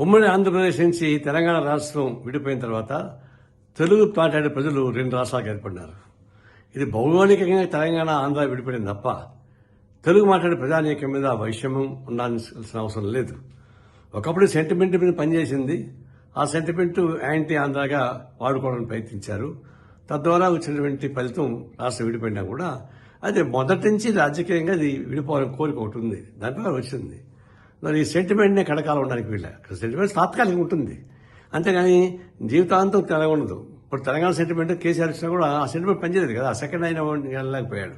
ఉమ్మడి ఆంధ్రప్రదేశ్ నుంచి తెలంగాణ రాష్ట్రం విడిపోయిన తర్వాత తెలుగు మాట్లాడే ప్రజలు రెండు రాష్ట్రాలకు ఏర్పడినారు. ఇది భౌగోళికంగా తెలంగాణ ఆంధ్ర విడిపోయింది తప్ప తెలుగు మాట్లాడే ప్రజానీకం మీద వైషమ్యం ఉండాల్సిన అవసరం లేదు. ఒకప్పుడు సెంటిమెంట్ మీద పనిచేసింది. ఆ సెంటిమెంట్ యాంటీ ఆంధ్రాగా వాడుకోవడానికి ప్రయత్నించారు. తద్వారా వచ్చినటువంటి ఫలితం రాష్ట్రం విడిపోయినా కూడా అయితే మొదటి నుంచి రాజకీయంగా అది విడిపోవాలని కోరిక ఒకటి ఉంది. దాంట్లో వచ్చింది. మరి ఈ సెంటిమెంట్నే కడకాలం ఉండడానికి వీళ్ళ. సెంటిమెంట్ తాత్కాలికంగా ఉంటుంది. అంతేగాని జీవితాంతం తెలంగాణ ఉండదు ఇప్పుడు తెలంగాణ సెంటిమెంట్ కేసీఆర్ ఇచ్చినా కూడా ఆ సెంటిమెంట్ పనిచేయలేదు కదా. ఆ సెకండ్ ఆయన వెళ్ళలేకపోయాడు.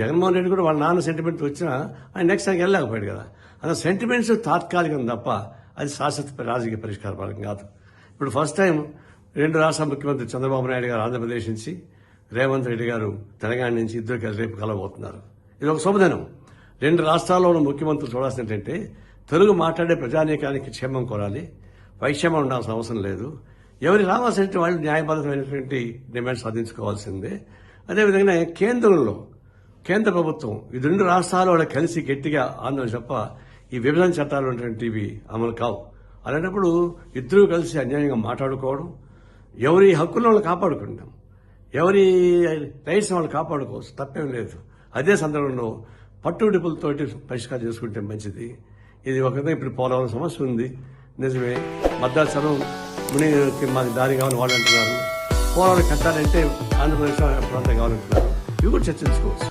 జగన్మోహన్ రెడ్డి కూడా వాళ్ళ నాన్న సెంటిమెంట్ వచ్చినా ఆయన నెక్స్ట్ ఆయనకి వెళ్ళలేకపోయాడు కదా. అలా సెంటిమెంట్స్ తాత్కాలికం తప్ప అది శాశ్వత రాజకీయ పరిష్కార పాలకం కాదు. ఇప్పుడు ఫస్ట్ టైం రెండు రాష్ట్ర ముఖ్యమంత్రి చంద్రబాబు నాయుడు గారు ఆంధ్రప్రదేశ్ నుంచి రేవంత్ రెడ్డి గారు తెలంగాణ నుంచి ఇద్దరు కలిసి రేపు కలవబోతున్నారు. ఇది ఒక శుభదినం. రెండు రాష్ట్రాల్లో ఉన్న ముఖ్యమంత్రులు చూడాల్సింది ఏంటంటే తెలుగు మాట్లాడే ప్రజానీకానికి క్షేమం కోరాలి వైక్షేమం ఉండాల్సిన అవసరం లేదు. ఎవరి రావాల్సిన వాళ్ళు న్యాయబద్ధమైనటువంటి డిమాండ్ సాధించుకోవాల్సిందే. అదేవిధంగా కేంద్రంలో కేంద్ర ప్రభుత్వం ఈ రెండు రాష్ట్రాలు వాళ్ళు కలిసి గట్టిగా ఆందోళన తప్ప ఈ విభజన చట్టాలు ఉన్నటువంటివి అమలు కావు. అలాంటప్పుడు ఇద్దరూ కలిసి అన్యాయంగా మాట్లాడుకోవడం ఎవరి హక్కులను వాళ్ళు కాపాడుకుంటాం ఎవరి రైట్స్ వాళ్ళు కాపాడుకోవచ్చు తప్పేం లేదు. అదే సందర్భంలో పట్టుడిపులతోటి పరిష్కారం చేసుకుంటే మంచిది. ఇది ఒక ఇప్పుడు పోలవరం సమస్య ఉంది. నిజమే. భద్రాచలం మునికి మాకు దారి కావాలని వాళ్ళు అంటున్నారు పోలవరం కట్టాలంటే ఆంధ్రప్రదేశ్ ప్రాంతం కావాలంటున్నారు. ఇవి కూడా చర్చించుకోవచ్చు.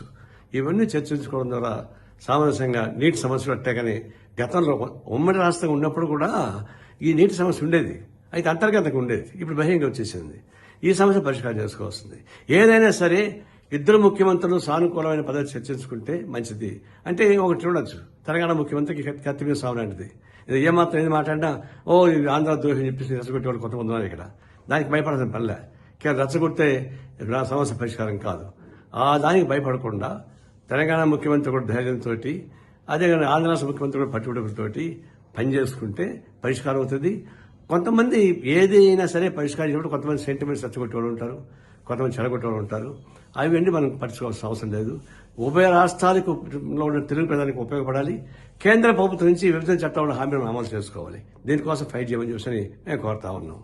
ఇవన్నీ చర్చించుకోవడం ద్వారా సామరస్యంగా నీటి సమస్యలు అట్టే కానీ గతంలో ఉమ్మడి రాష్ట్రంగా ఉన్నప్పుడు కూడా ఈ నీటి సమస్య ఉండేది. అయితే అంతర్గతంగా ఉండేది. ఇప్పుడు బహిరంగ వచ్చేసింది. ఈ సమస్య పరిష్కారం చేసుకోవాల్సింది. ఏదైనా సరే ఇద్దరు ముఖ్యమంత్రులు సానుకూలమైన పద్ధతి చర్చించుకుంటే మంచిది. అంటే ఒకటి చూడొచ్చు. తెలంగాణ ముఖ్యమంత్రికి కత్తి- మీద సాగు లాంటిది. ఇది ఏమాత్రం ఏది మాట్లాడినా ఓ ఇది ఆంధ్ర ద్రోహం చెప్పేసి రెచ్చగొట్టే వాళ్ళు కొంతమంది ఉన్నారు ఇక్కడ. దానికి భయపడాల్సిన పనిలే కేవలం రెచ్చగొడితే నా సమస్య పరిష్కారం కాదు. ఆ దానికి భయపడకుండా తెలంగాణ ముఖ్యమంత్రి కూడా ధైర్యంతో అదే ఆంధ్ర రాష్ట్ర ముఖ్యమంత్రి కూడా పట్టుబడులతోటి పనిచేసుకుంటే పరిష్కారం అవుతుంది. కొంతమంది ఏదైనా సరే పరిష్కరించినప్పుడు కొంతమంది సెంటిమెంట్స్ రెచ్చగొట్టేవాళ్ళు ఉంటారు కొంతమంది చెడగొట్టేవాళ్ళు ఉంటారు. అవన్నీ మనం పరచుకోవాల్సిన అవసరం లేదు. ఉభయ రాష్ట్రాలకు లో ఉన్న తెలుగు ప్రజానికి ఉపయోగపడాలి. కేంద్ర ప్రభుత్వం నుంచి విభజన చట్టంలో హామీలను అమలు చేసుకోవాలి. దీనికోసం ఫైట్ చేయమని చెప్పి నేను కోరుతా ఉన్నాం.